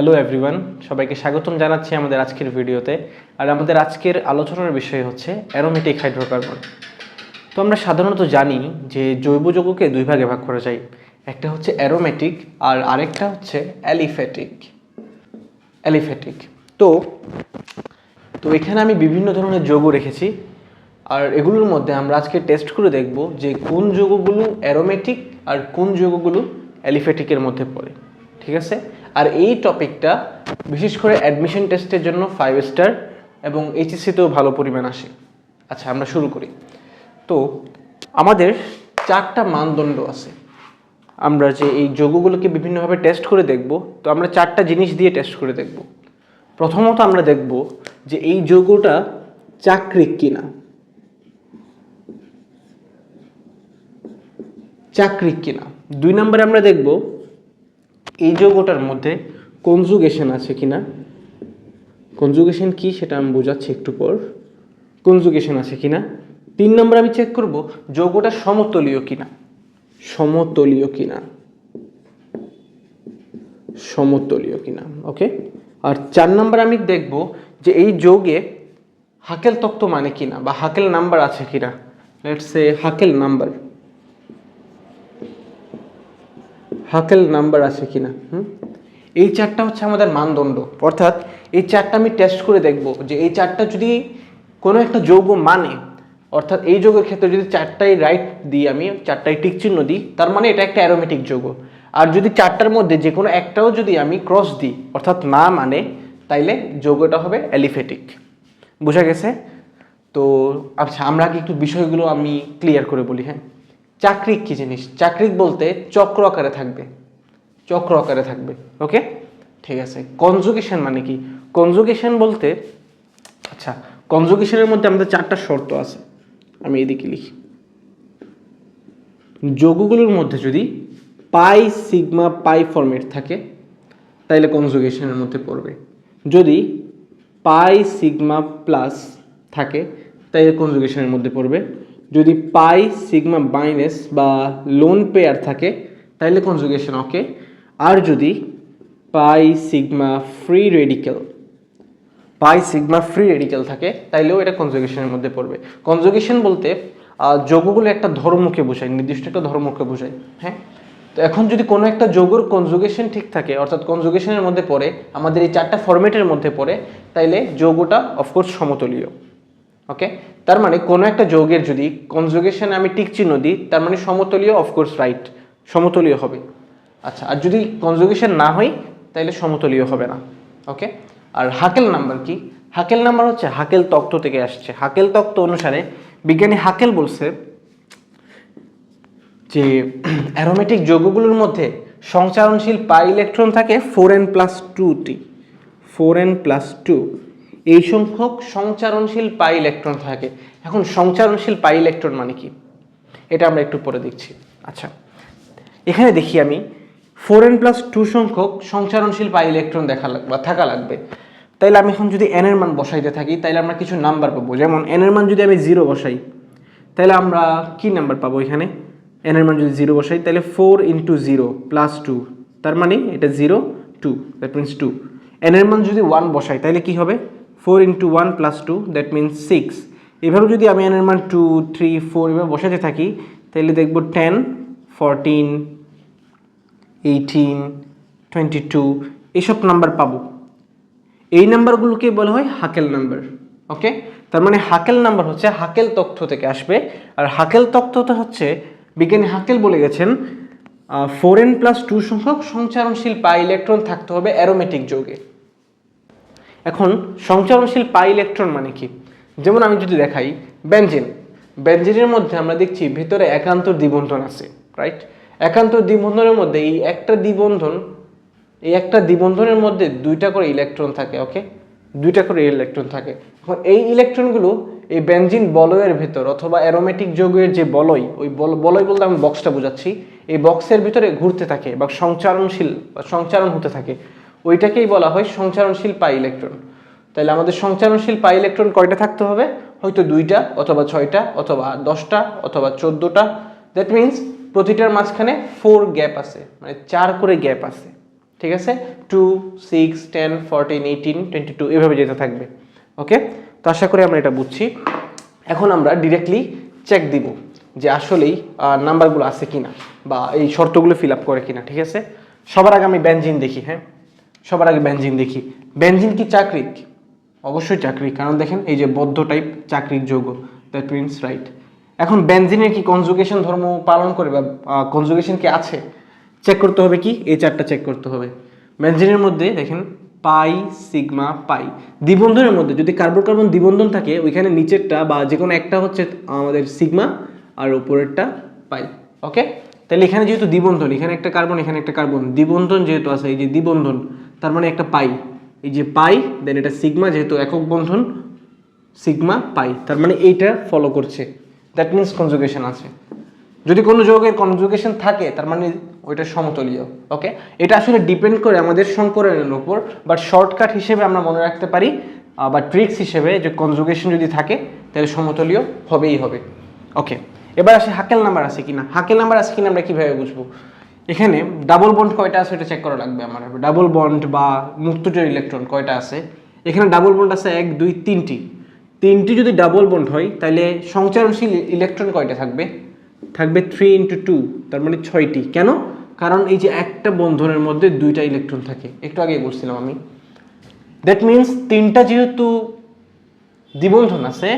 Hello everyone সবাইকে স্বাগতম জানাচ্ছি আমাদের আজকের ভিডিওতে। আর আমাদের আজকের আলোচনার বিষয় হচ্ছে অ্যারোমেটিক হাইড্রোকার্বন তো আমরা সাধারণত জানি যে জৈব যৌগকে দুই ভাগে ভাগ করা যায়। একটা হচ্ছে অ্যারোমেটিক আর আরেকটা হচ্ছে অ্যালিফ্যাটিক অ্যালিফ্যাটিক তো তো এখানে আমি বিভিন্ন ধরনের যৌগ রেখেছি। আর এগুলোর মধ্যে আমরা আজকে টেস্ট করে দেখব যে কোন যৌগগুলো অ্যারোমেটিক আর কোন যৌগগুলো অ্যালিফ্যাটিকের মধ্যে পড়ে। ঠিক আছে? আর এই টপিকটা বিশেষ করে অ্যাডমিশন টেস্টের জন্য ফাইভ স্টার এবং এইচএসসিতেও ভালো পরিমাণ আসে। আচ্ছা আমরা শুরু করি। তো, আমাদের চারটা মানদণ্ড আছে। আমরা যে এই যোগগুলোকে বিভিন্নভাবে টেস্ট করে দেখব, তো আমরা চারটা জিনিস দিয়ে টেস্ট করে দেখব। প্রথমত আমরা দেখব যে এই যোগটা চাকরিক কিনা। চাকরিক কিনা। দুই নম্বরে আমরা দেখব এই যৌগটার মধ্যে কনজুগেশন আছে কি না কনজুগেশন কি সেটা আমি বোঝাচ্ছি একটু পর। কনজুগেশন আছে কিনা? তিন নম্বর আমি চেক করব যৌগটা সমতলীয় কিনা? সমতলীয় কিনা? সমতলীয় কিনা? ওকে আর চার নম্বর আমি দেখব যে এই যৌগে হাকেল তত্ত্ব মানে কিনা বা হাকেল নাম্বার আছে কিনা? Let's say Huckel number. Huckel number আছে কিনা, হুম? এই চারটা হচ্ছে আমাদের মানদণ্ড। অর্থাৎ এই চারটা আমি টেস্ট করে দেখব যে এই চারটা যদি কোনো একটা যৌগ মানে অর্থাৎ এই যৌগের ক্ষেত্রে যদি চারটাই রাইট দিই আমি, চারটাই টিক চিহ্ন দিই, তার মানে এটা একটা অ্যারোমেটিক যৌগ। আর যদি চারটার মধ্যে যে কোনো একটাও যদি আমি ক্রস দিই, অর্থাৎ না মানে তাইলে যৌগটা হবে অ্যালিফেটিক বোঝা গেছে? তো আচ্ছা আমরা কি একটু বিষয়গুলো আমি ক্লিয়ার করে বলি হ্যাঁ? চাকরিক কি জিনিস? চাকরিক বলতে চক্র আকারে থাকবে। চক্র আকারে থাকবে ওকে ঠিক আছে। কনজুগেশন মানে কি? কনজুগেশন বলতে আচ্ছা কনজুগেশনের মধ্যে আমাদের চারটা শর্ত আছে। আমি এদিকে লিখি। যৌগগুলোর মধ্যে যদি পাই, সিগমা, পাই ফরম্যাট থাকে, তাইলে কনজুগেশনের মধ্যে পড়বে। যদি পাই, সিগমা, প্লাস থাকে, তাইলে কনজুগেশনের মধ্যে পড়বে যদি পাই সিগমা মাইনাস বা লোন পেয়ার থাকে, তাইলে কনজুগেশন ওকে আর যদি pi sigma free radical pi sigma free radical থাকে, তাইলেও এটা কনজুগেশনের মধ্যে পড়বে। কনজুগেশন বলতে যৌগগুলো একটা ধর্মকে বোঝায়, নির্দিষ্ট একটা ধর্মকে বোঝায় হ্যাঁ? তো এখন যদি কোনো একটা যৌগর কনজুগেশন ঠিক থাকে, অর্থাৎ কনজুগেশনের মধ্যে পড়ে, আমাদের এই চারটা ফরম্যাটের মধ্যে পড়ে, তাইলে যৌগটা অফকোর্স সমতলীয়। ওকে তার মানে কোনো একটা যৌগের যদি কনজুগেশনে আমি টিক চিহ্ন দিই, তার মানে সমতলীয় অফকোর্স রাইট সমতলীয় হবে। আচ্ছা আর যদি কনজুগেশন না হয় তাহলে সমতলীয় হবে না। ওকে আর হাকেল নাম্বার কি? হাকেল নাম্বার হচ্ছে হাকেল তত্ত্ব থেকে আসছে। হাকেল তত্ত্ব অনুসারে বিজ্ঞানী হাকেল বলছে যে অ্যারোমেটিক যৌগগুলোর মধ্যে সঞ্চারণশীল পাই ইলেকট্রন থাকে four n plus two four n plus two এই সংখ্যক সঞ্চারণশীল পাই ইলেকট্রন থাকে। এখন সঞ্চারণশীল পাই ইলেকট্রন মানে কি? এটা আমরা একটু পরে দেখছি। আচ্ছা এখানে দেখি আমি ফোর এন প্লাস টু সংখ্যক সঞ্চারণশীল পাই ইলেকট্রন দেখা লাগবে থাকা লাগবে। তাইলে আমি এখন যদি এন এর মান বসাইতে থাকি, তাইলে আমরা কিছু নাম্বার পাবো। যেমন এন এর মান যদি আমি জিরো বসাই তাহলে আমরা কি নাম্বার পাবো এখানে? এন এর মান যদি জিরো বসাই তাহলে four into zero plus two তার মানে এটা zero two that means two n এর মান যদি ওয়ান বসাই তাহলে কি হবে? Four into one plus two, that means six. এভাবে যদি আমি এন এর মান টু, থ্রি, ফোর এভাবে বসাতে থাকি, তাহলে দেখব ten, fourteen, eighteen twenty two এইসব নাম্বার পাবো। এই নাম্বারগুলোকে বলা হয় হাকেল নাম্বার, ওকে? তার মানে হাকেল নাম্বার হচ্ছে হাকেল তথ্য থেকে আসবে, আর হাকেল তথ্যটা হচ্ছে, বিজ্ঞানী হাকেল বলে গেছেন ফোর এন প্লাস টু সংখ্যক সঞ্চারণশীল পাই ইলেকট্রন থাকতে হবে অ্যারোমেটিক যৌগে। এখন সঞ্চারণশীল পাই ইলেকট্রন মানে কি? যেমন আমি যদি দেখাই বেনজিন বেনজিনের মধ্যে আমরা দেখছি ভিতরে একান্ত দ্বিবন্ধন আছে রাইট একান্ত দ্বিবন্ধনের মধ্যে এই একটা দ্বিবন্ধন, এই একটা দ্বিবন্ধনের মধ্যে দুইটা করে ইলেকট্রন থাকে ওকে দুইটা করে ইলেকট্রন থাকে। এখন এই ইলেকট্রনগুলো এই বেনজিন বলয়ের ভেতর অথবা অ্যারোমেটিক যৌগের যে বলয়, ওই বল- বলয় বলতে আমি বক্সটা বোঝাচ্ছি, এই বক্সের ভিতরে ঘুরতে থাকে বা সংচারণশীল, বা সংচারণ হতে থাকে। ওইটাকেই বলা হয় সঞ্চারণশীল পাই ইলেকট্রন। তাহলে আমাদের সঞ্চারণশীল পাই ইলেকট্রন কয়টা থাকতে হবে? হয়তো দুইটা, অথবা ছয়টা, অথবা দশটা, অথবা চোদ্দোটা। দ্যাট মিন্স প্রতিটার মাঝখানে ফোর গ্যাপ আছে মানে চার করে গ্যাপ আছে। ঠিক আছে? Two six ten fourteen eighteen twenty two এভাবে যেতে থাকবে। ওকে তো আশা করি আমরা এটা বুঝছি। এখন আমরা ডিরেক্টলি চেক দিব যে আসলেই নাম্বারগুলো আছে কিনা, বা এই শর্তগুলো ফিল আপ করে কিনা, ঠিক আছে? সবার আগে আমি বেঞ্জিন দেখি হ্যাঁ? সবার আগে বেঞ্জিন দেখি। বেঞ্জিন কি চাকরিক? অবশ্যই চাকরি কারণ দেখেন এই যে বদ্ধ টাইপ চাকরির যৌগ দ্যাট মিনস রাইট এখন বেনজিনের কি কনজুগেশন ধর্ম পালন করে বা কনজুগেশন কি আছে? চেক করতে হবে কি? এই চারটা চেক করতে হবে। বেনজিনের মধ্যে দেখেন পাই, সিগমা, পাই। দ্বিবন্ধনের মধ্যে যদি কার্বন কার্বন দ্বিবন্ধন থাকে, ওইখানে নিচেরটা বা যে কোনো একটা হচ্ছে আমাদের সিগমা আর উপরেরটা পাই। ওকে তাহলে এখানে যেহেতু দ্বিবন্ধন, এখানে একটা কার্বন, এখানে একটা কার্বন। দ্বিবন্ধন যেহেতু আছে, এই যে দ্বিবন্ধন তার মানে একটা পাই। এই যে পাই দেন এটা সিগমা যেহেতু একক বন্ধন সিগমা পাই। তার মানে এইটা ফলো করছে। দ্যাট মিনস কনজুগেশন আছে। যদি কোনো যৌগের কনজুগেশন থাকে, তার মানে ওইটা সমতলীয় ওকে এটা আসলে ডিপেন্ড করে আমাদের সংকরণের উপর বাট শর্টকাট হিসেবে আমরা মনে রাখতে পারি বা ট্রিক্স হিসেবে যে কনজুগেশন যদি থাকে, তাহলে সমতলীয় হবেই হবে ওকে এবার আসে হাকেল নাম্বার আছে কিনা? হাকেল নাম্বার আছে কিনা আমরা কীভাবে বুঝব? এখানে ডাবল বন্ড কয়টা আছে এটা চেক করা লাগবে আমার। ডাবল বন্ড বা মুক্তজোড় ইলেকট্রন কয়টা আছে? এখানে ডাবল বন্ড আছে এক, দুই, তিনটি। তিনটি যদি ডাবল বন্ড হয় তাহলে সংচারণশীল ইলেকট্রন কয়টা থাকবে? থাকবে থ্রি ইন্টু টু তার মানে ছয়টি। কেন? কারণ এই যে একটা বন্ধনের মধ্যে দুইটা ইলেকট্রন থাকে। একটু আগেই বলছিলাম আমি। দ্যাট মিন্স তিনটা যেহেতু দ্বিবন্ধন আছে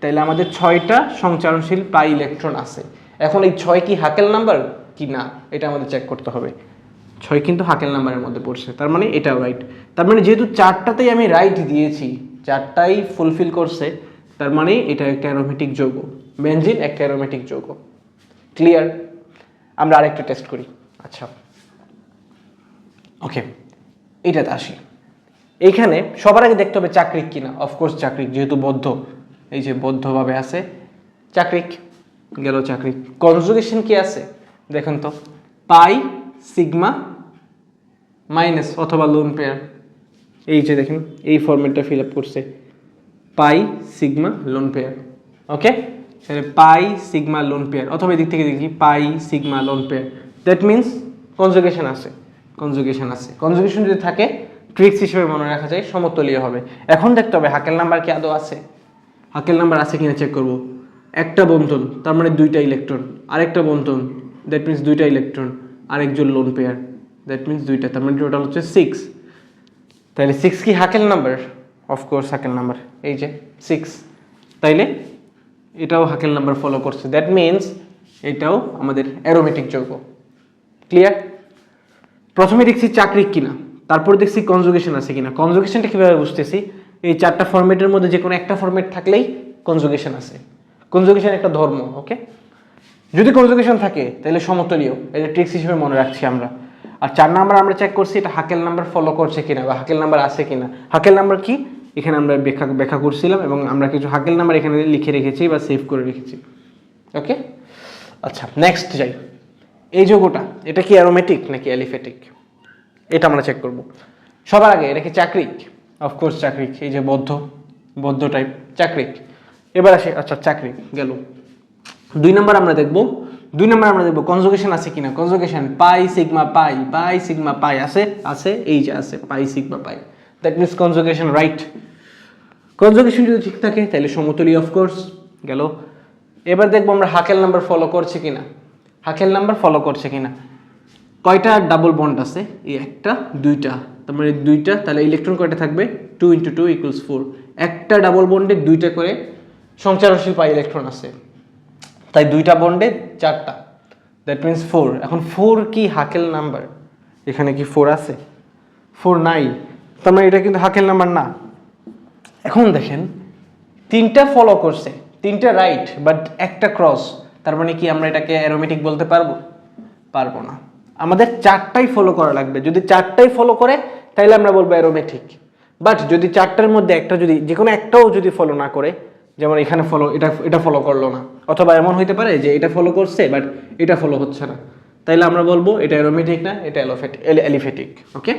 তাহলে আমাদের ছয়টা সংচারণশীল পাই ইলেকট্রন আছে। এখন এই ছয় কি হাকেল নাম্বার? কি না, এটা আমাদের চেক করতে হবে। ছয় কিন্তু হাকেল নাম্বারের মধ্যে পড়ছে, তার মানে এটাও রাইট তার মানে যেহেতু চারটাতেই আমি রাইট দিয়েছি, চারটাই ফুলফিল করছে, তার মানে এটা একটা অ্যারোমেটিক যৌগ বেনজিন একটা অ্যারোমেটিক যৌগ ক্লিয়ার আমরা আরেকটা টেস্ট করি। আচ্ছা। ওকে এটাতে আসি। এইখানে সবার আগে দেখতে হবে চাকরিক কিনা। অফকোর্স চাকরিক যেহেতু বদ্ধ, এই যে বদ্ধভাবে আছে, চাকরিক গেল চাকরিক। কনজুগেশন কি আছে? দেখুন তো, পাই, সিগমা, মাইনাস অথবা লোন পেয়ার এই যে দেখেন, এই ফর্মেটটা ফিল আপ করছে। Pi, sigma lone pair okay তাহলে পাই, সিগমা লোন পেয়ার অথবা এদিক থেকে দেখি, pi, sigma lone pair that means conjugation আছে। কনজুগেশন আছে। কনজুগেশন যদি থাকে ট্রিক্স হিসেবে মনে রাখা যায়, সমতলীয় হবে। এখন দেখতে হবে, হাকেল নাম্বার কি আদৌ আছে? হাকেল নাম্বার আছে কিনা চেক করব। একটা বন্ধন, তার মানে দুইটা ইলেকট্রন আরেকটা বন্ধন দ্যাট মিনস দুইটা ইলেকট্রন আরেকজন লোন পেয়ার দ্যাট মিনস দুইটা, তার মানে টোটাল হচ্ছে সিক্স তাইলে সিক্স কি Huckel number of course Huckel number এই যে সিক্স তাইলে এটাও হাকেল নাম্বার ফলো করছে। দ্যাট মিনস এটাও আমাদের অ্যারোমেটিক যৌগ। ক্লিয়ার প্রথমে দেখছি চাকরি কিনা, তারপর দেখছি কনজুগেশন আছে কিনা। কনজুগেশনটা কীভাবে বুঝতেছি? এই চারটা ফরম্যাটের মধ্যে যে কোনো একটা ফরম্যাট থাকলেই কনজুগেশন আছে। কনজুগেশন একটা ধর্ম ওকে যদি কনজুগেশন থাকে, তাহলে সমতলীয়। এটা ট্রিক্স হিসেবে মনে রাখছি আমরা। আর চার নাম্বার আমরা চেক করছি, এটা হাকেল নাম্বার ফলো করছে কিনা বা হাকেল নাম্বার আছে কিনা। হাকেল নাম্বার কি? এখানে আমরা ব্যাখ্যা ব্যাখ্যা করছিলাম এবং আমরা কিছু হাকেল নাম্বার এখানে লিখে রেখেছি বা সেভ করে রেখেছি। ওকে আচ্ছা নেক্সট যাই। এই যোগটা এটা কি অ্যারোমেটিক নাকি অ্যালিফেটিক এটা আমরা চেক করব। সবার আগে, এটা কি চাকরিক? অফকোর্স চাকরিক। এই যে বদ্ধ বদ্ধ টাইপ চাকরিক। এবার আসে আচ্ছা চাকরি গেল। দুই নম্বর আমরা দেখব, দুই নম্বর আমরা দেখব কনজুগেশন আছে কিনা? Conjugation pi sigma pi pi sigma pi আছে আছে, এই যে আছে pi sigma pi that means conjugation right conjugation যদি ঠিক থাকে, তাহলে সমতলী অফকোর্স গেল। এবার দেখব আমরা হাকেল নাম্বার ফলো করছে কিনা। হাকেল নাম্বার ফলো করছে কিনা। কয়টা? ডাবল বন্ড আছে, এই একটা, দুইটা। তার মানে দুইটা, তাহলে ইলেকট্রন কয়টা থাকবে? Two into two equals four একটা ডাবল বন্ডে দুইটা করে সঞ্চারশীল পাই ইলেকট্রন আছে। তাই দুইটা বন্ডে চারটা। দ্যাট মিনস ফোর এখন ফোর কি হাকেল নাম্বার এখানে কি ফোর আছে? ফোর নাই। তার মানে এটা কিন্তু হাকেল নাম্বার না। এখন দেখেন, তিনটা ফলো করছে, তিনটা রাইট বাট একটা ক্রস তার মানে কি আমরা এটাকে অ্যারোমেটিক বলতে পারব? পারব না। আমাদের চারটাই ফলো করা লাগবে। যদি চারটাই ফলো করে তাহলে আমরা বলব অ্যারোমেটিক বাট যদি চারটার মধ্যে একটা যদি যে কোনো একটাও যদি ফলো না করে যেমন এখানে ফলো এটা এটা ফলো করল না। অথবা এমন হইতে পারে যে এটা ফলো করছে বাট এটা ফলো হচ্ছে না। তাইলে আমরা বলব, এটা অ্যারোমেটিক না, এটা এলোফেটিক এলিফেটিক ওকে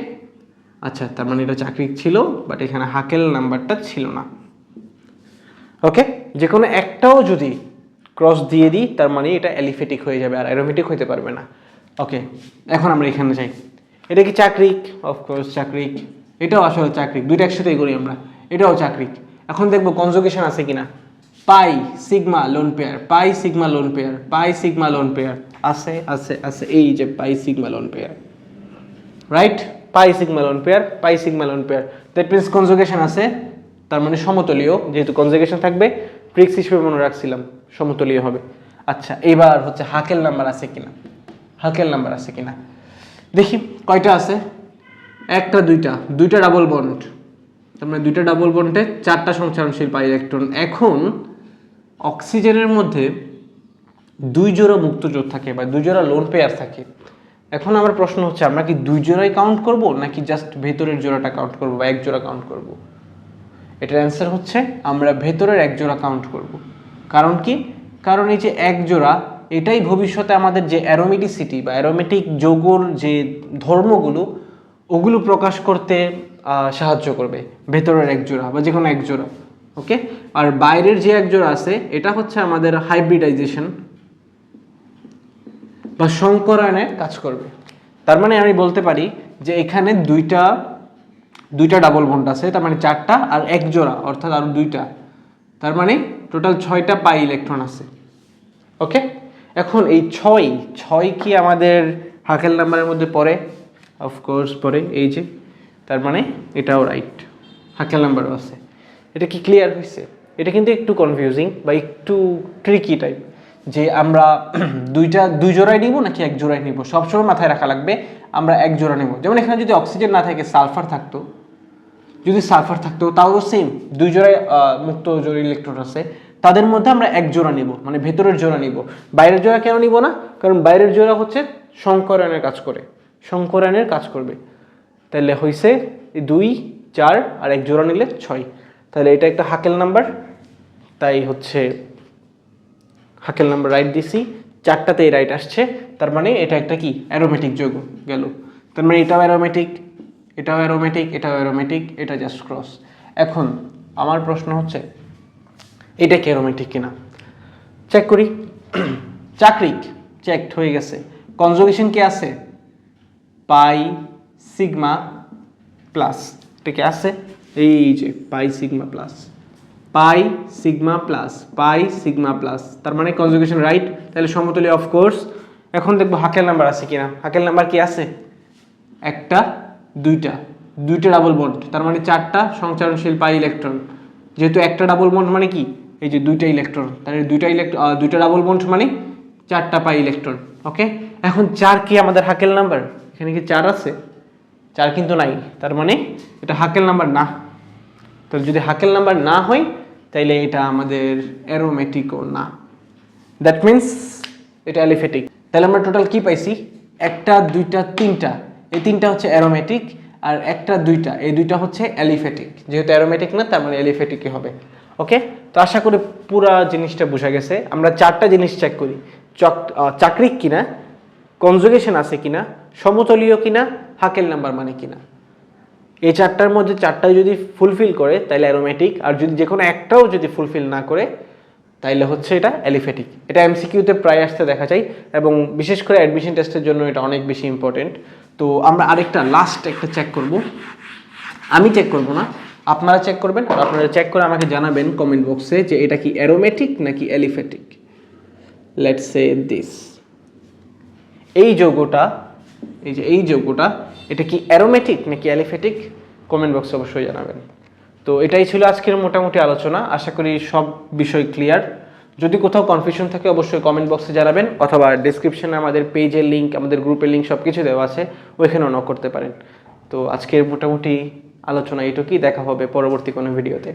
আচ্ছা তার মানে এটা চাকরি ছিল বাট এখানে হাকেল নাম্বারটা ছিল না। ওকে যে কোনো একটাও যদি ক্রস দিয়ে দিই, তার মানে এটা অ্যালিফেটিক হয়ে যাবে, আর অ্যারোমেটিক হইতে পারবে না। ওকে এখন আমরা এখানে যাই। এটা কি চাকরিক? অফকোর্স চাকরিক। এটাও আসলে চাকরিক। দুইটা একসাথেই করি আমরা। এটাও চাকরিক। এখন দেখব কনজুগেশন আছে কিনা। Pi sigma lone pair pi sigma lone pair pi sigma lone pair আছে আছে আছে, এই যে pi sigma lone pair right pi sigma lone pair pi sigma lone pair that means conjugation আছে, তার মানে সমতলীয়, যেহেতু কনজুগেশন থাকবে ট্রিক্স হিসেবে মনে রাখছিলাম, সমতলীয় হবে। আচ্ছা এবার হচ্ছে হাকেল নাম্বার আছে কিনা? হাকেল নাম্বার আছে কিনা? দেখি, কয়টা আছে? একটা, দুইটা দুইটা ডাবল বন্ড তার মানে দুইটা ডাবল বন্ডে চারটা সংচারণশীল পাই ইলেকট্রন এখন অক্সিজেনের মধ্যে দুই জোড়া মুক্ত জোর থাকে বা দুই জোড়া লোন পেয়ার থাকে। এখন আমার প্রশ্ন হচ্ছে, আমরা কি দুই জোড়াই কাউন্ট করব নাকি জাস্ট ভেতরের জোড়াটা কাউন্ট করব বা এক জোড়া কাউন্ট করব? এটার অ্যান্সার হচ্ছে, আমরা ভেতরের এক জোড়া কাউন্ট করব। কারণ কি? কারণ এই যে এক জোড়া, এটাই ভবিষ্যতে আমাদের যে অ্যারোমেটিসিটি বা অ্যারোমেটিক যোগর যে ধর্মগুলো, ওগুলো প্রকাশ করতে সাহায্য করবে। ভেতরের এক জোড়া বা যে কোনো এক জোড়া ওকে আর বাইরের যে এক জোড়া আছে, এটা হচ্ছে আমাদের হাইব্রিডাইজেশন বা সংকরায়নে কাজ করবে। তার মানে আমি বলতে পারি যে এখানে দুইটা দুইটা ডাবল বন্ড আছে, তার মানে চারটা আর এক জোড়া, অর্থাৎ আরও দুইটা। তার মানে টোটাল ছয়টা পাই ইলেকট্রন আছে ওকে এখন এই ছয় ছয় কি আমাদের হাকেল নাম্বারের মধ্যে পড়ে? অফকোর্স পড়ে। এই যে তার মানে এটাও রাইট হাকেল নাম্বারও আছে। এটা কি ক্লিয়ার হয়েছে এটা কিন্তু একটু কনফিউজিং বা একটু ট্রিকি টাইপ যে আমরা দুইটা, দুই জোড়ায় নিব নাকি এক জোড়ায় নিব? সবসময় মাথায় রাখা লাগবে, আমরা এক জোড়া নেব। যেমন এখানে যদি অক্সিজেন না থাকে সালফার থাকতো। যদি সালফার থাকতো, তাও সেম দুই জোড়ায় মুক্ত জোড়া ইলেকট্রন আছে। তাদের মধ্যে আমরা এক জোড়া নিব মানে ভেতরের জোড়া নিব। বাইরের জোড়া কেন নিব না? কারণ বাইরের জোড়া হচ্ছে সংকরায়নের কাজ করে। সংকরায়নের কাজ করবে। তাহলে হইছে দুই, চার আর এক জোড়া নিলে ছয়। তাহলে এটা একটা হাকেল নাম্বার, তাই হচ্ছে হাকেল নাম্বার রাইট দিছি। চারটাতেই রাইট আসছে, তার মানে এটা একটা কি? অ্যারোমেটিক যৌগ গেল। তার মানে এটাও অ্যারোমেটিক এটাও অ্যারোমেটিক এটাও অ্যারোমেটিক এটা জাস্ট ক্রস এখন আমার প্রশ্ন হচ্ছে, এটা কি অ্যারোমেটিক কিনা? চেক করি। চাকরিক চেকড হয়ে গেছে। কনজুগেশন কি আছে? পাই সিগমা প্লাস এটা কি আছে? এই যে pi sigma plus pi sigma plus pi sigma plus তার মানে কনজুগেশন রাইট তাহলে সমতলে অফ কোর্স এখন দেখব হাকেল নাম্বার আছে কিনা। হাকেল নাম্বার কি আছে? একটা, দুইটা। দুইটা ডাবল বন্ড তার মানে চারটা সংচারণশীল পাই ইলেকট্রন যেহেতু একটা ডাবল বন্ড মানে কি? এই যে দুইটা ইলেকট্রন তাহলে দুইটা ইলেকট্রন দুইটা ডাবল বন্ড মানে চারটা পাই ইলেকট্রন ওকে এখন চার কি আমাদের হাকেল নাম্বার এখানে কি চার আছে? চার কিন্তু নাই, তার মানে এটা হাকেল নাম্বার না। তো যদি হাকেল নাম্বার না হয়, তাইলে এটা আমাদের অ্যারোমেটিকও না। দ্যাট মিন্স এটা অ্যালিফেটিক তাহলে আমরা টোটাল কি পাইছি? একটা, দুইটা, তিনটা। এই তিনটা হচ্ছে অ্যারোমেটিক আর একটা, দুইটা। এই দুইটা হচ্ছে অ্যালিফেটিক যেহেতু অ্যারোমেটিক না, তার মানে অ্যালিফেটিকই হবে। ওকে তো আশা করি পুরা জিনিসটা বোঝা গেছে। আমরা চারটা জিনিস চেক করি। চক চাকরিক কিনা কনজুগেশন আছে কিনা, সমতলীয় কিনা হাকেল নাম্বার মানে কিনা? এই চারটার মধ্যে চারটাই যদি ফুলফিল করে তাহলে অ্যারোমেটিক আর যদি যে কোনো একটাও যদি ফুলফিল না করে, তাইলে হচ্ছে এটা অ্যালিফেটিক এটা এমসিকিউতে প্রায় আসতে দেখা যায়, এবং বিশেষ করে অ্যাডমিশন টেস্টের জন্য এটা অনেক বেশি ইম্পর্টেন্ট তো আমরা আরেকটা লাস্ট একটা চেক করব। আমি চেক করব না, আপনারা চেক করবেন, আর আপনারা চেক করে আমাকে জানাবেন কমেন্ট বক্সে যে এটা কি অ্যারোমেটিক নাকি অ্যালিফেটিক লেটস সে দিস এই যৌগটা এই যে এই যৌগটা এটা কি অ্যারোমেটিক নাকি অ্যালিফেটিক কমেন্ট বক্সে অবশ্যই জানাবেন। তো এটাই ছিল আজকের মোটামুটি আলোচনা। আশা করি সব বিষয় ক্লিয়ার যদি কোথাও কনফিউশন থাকে, অবশ্যই কমেন্ট বক্সে জানাবেন, অথবা ডিসক্রিপশনে আমাদের পেজের লিঙ্ক আমাদের গ্রুপের লিঙ্ক সব কিছু দেওয়া আছে, ওইখানেও নক করতে পারেন। তো আজকের মোটামুটি আলোচনা এইটুকুই। দেখা হবে পরবর্তী কোনো ভিডিওতে